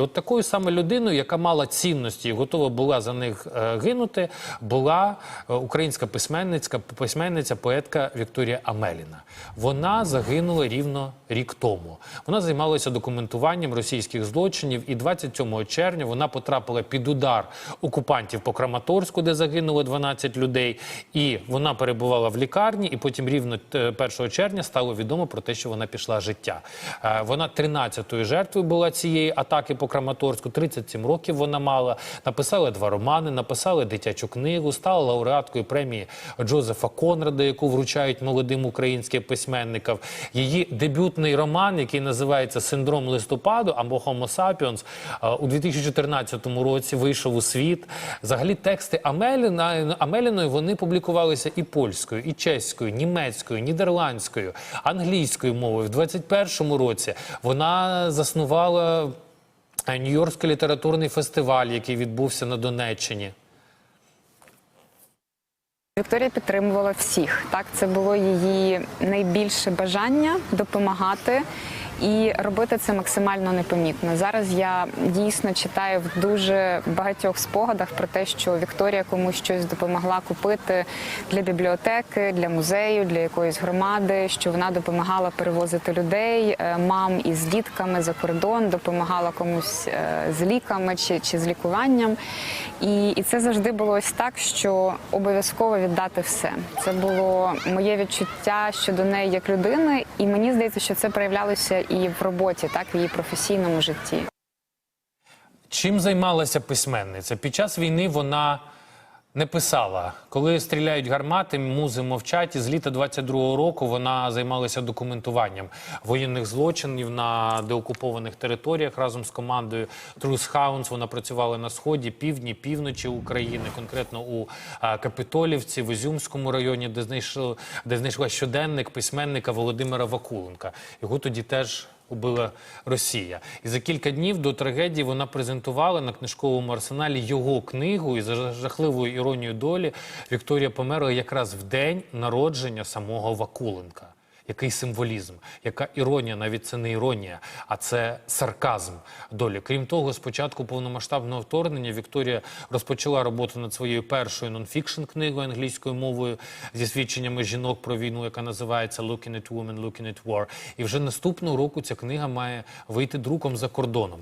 От такою саме людиною, яка мала цінності і готова була за них е, гинути, була е, українська письменниця, письменниця, поетка Вікторія Амеліна. Вона загинула рівно рік тому. Вона займалася документуванням російських злочинів, і 27 червня вона потрапила під удар окупантів по Краматорську, де загинуло 12 людей. І вона перебувала в лікарні, і потім рівно е, 1 червня стало відомо про те, що вона пішла життя. Е, Вона 13-ю жертвою була цієї атаки по Краматорську. 37 років вона мала. Написала два романи, написала дитячу книгу, стала лауреаткою премії Джозефа Конрада, яку вручають молодим українським письменникам. Її дебютний роман, який називається Синдром листопаду або Homo sapiens, е, у 2014 році вийшов у світ. Взагалі тексти Амеліна, Амеліної вони публікувалися і польською, і чеською, німецькою, нідерландською, англійською мовою. В 21 році вона заснувала Нью-Йоркський літературний фестиваль, який відбувся на Донеччині. Вікторія підтримувала всіх. Так, це було її найбільше бажання допомагати і робити це максимально непомітно. Зараз я дійсно читаю в дуже багатьох спогадах про те, що Вікторія комусь щось допомогла купити для бібліотеки, для музею, для якоїсь громади. Що вона допомагала перевозити людей, е, мам із дітками за кордон, допомагала комусь е, з ліками чи, чи з лікуванням. І, і це завжди було ось так, що обов'язково віддати все. Це було моє відчуття щодо неї як людини, і мені здається, що це проявлялося і в роботі, так в її професійному житті. Чим займалася письменниця? Під час війни вона не писала. Коли стріляють гармати, музи мовчать. І з літа 22-го року вона займалася документуванням воєнних злочинів на деокупованих територіях разом з командою Truth Hounds. Вона працювала на сході, півдні, півночі України, конкретно у а, Капитолівці, в Ізюмському районі, де знайшла, де знайшла щоденник письменника Володимира Вакуленка. Його тоді теж убила Росія. І за кілька днів до трагедії вона презентувала на книжковому арсеналі його книгу. І за жахливою іронією долі Вікторія померла якраз в день народження самого Вакуленка. Який символізм, яка іронія, навіть це не іронія, а це сарказм долі. Крім того, спочатку повномасштабного вторгнення Вікторія розпочала роботу над своєю першою нонфікшн книгою англійською мовою зі свідченнями жінок про війну, яка називається Looking at Women, Looking at War. І вже наступного року ця книга має вийти друком за кордоном.